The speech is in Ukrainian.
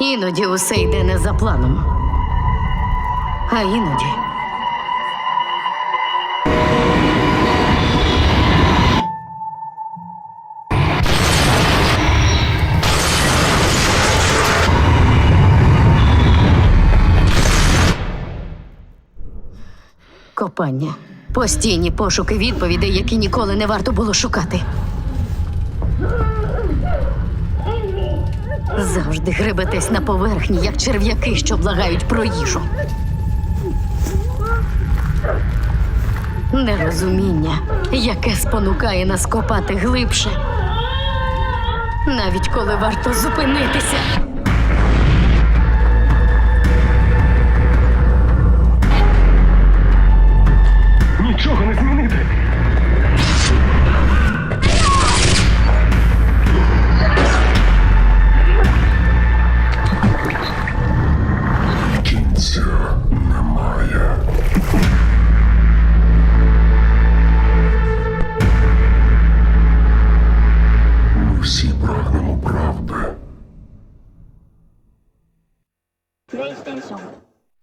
Іноді усе йде не за планом. А іноді. Копання. Постійні пошуки відповідей, які ніколи не варто було шукати. Завжди гребетесь на поверхні, як черв'яки, що благають про їжу. Нерозуміння, яке спонукає нас копати глибше, навіть коли варто зупинитися. Нічого не змінити. プレイステーション。